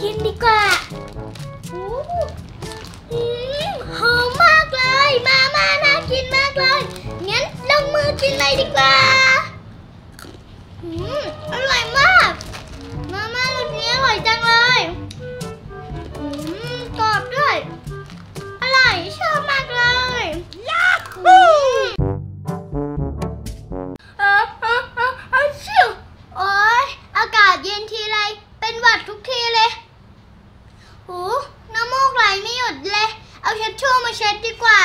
กินดีกว่าอู้หูหอมมากเลย มาม่าน่ากินมากเลย งั้นลงมือกินเลยดีกว่า อืม เอาเช็ดชู่มาเช็ดดีกว่า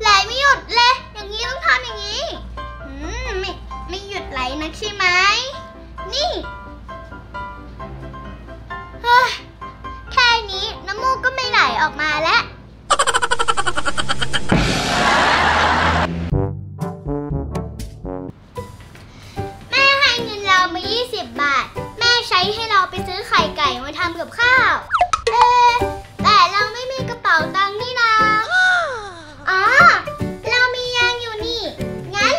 ไหลไม่หยุดเลย อย่างนี้ต้องทำอย่างนี้ไม่ไม่หยุดไหลนักใช่ไหม นี่แค่นี้น้ำมูกก็ไม่ไหลออกมาแล้วแม่ให้เงินเรามา20บาท แม่ใช้ให้ ก่มาทำกับข้าว เอ๊ะแต่เราไม่มีกระเป๋าตังค์นี่นาอ๋อ เรามียางอยู่นี่ งั้น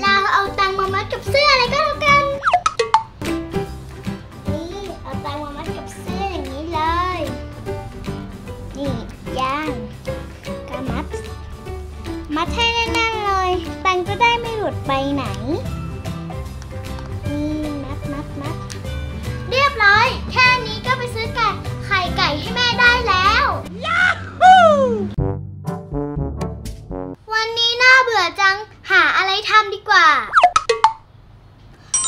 เราเอาตังค์มามัดกับเสื้ออะไรก็แล้วกัน นี่เอาตังค์มามัดกับเสื้ออย่างนี้เลย นี่ยางก็มัด มัดให้แน่นๆเลย ตังค์จะได้ไม่หลุดไปไหนนี่ ทำดีกว่า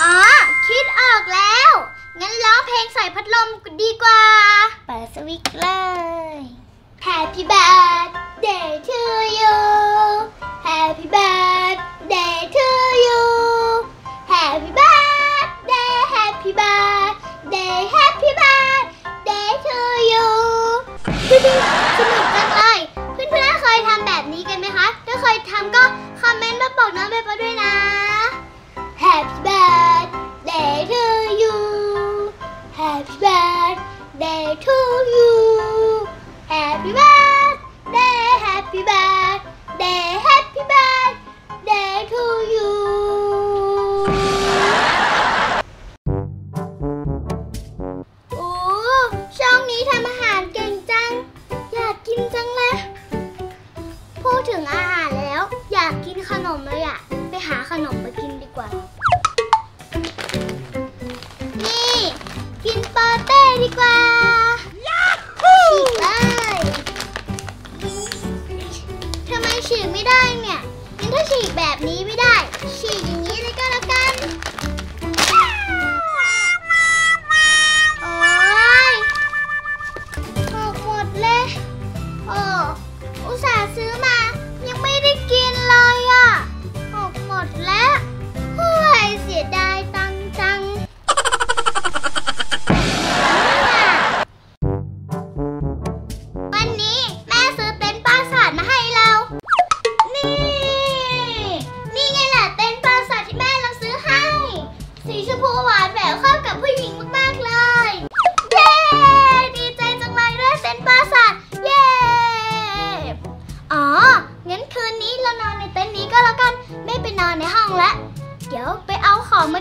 อ๋อ คิดออกแล้ว งั้นร้องเพลงใส่พัดลมดีกว่า เปิดสวิตช์เลย Happy birthday birthday to you Happy birthday Happy birthday Happy birthday to you โอ้ช่องนี้ทำอาหารเก่งจัง อยากกินจังเลย พูดถึงอาหารแล้ว อยากกินขนมเลยอะไปหาขนมมากินดีกว่านี่ กินปาเต้ดีกว่า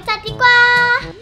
ในเ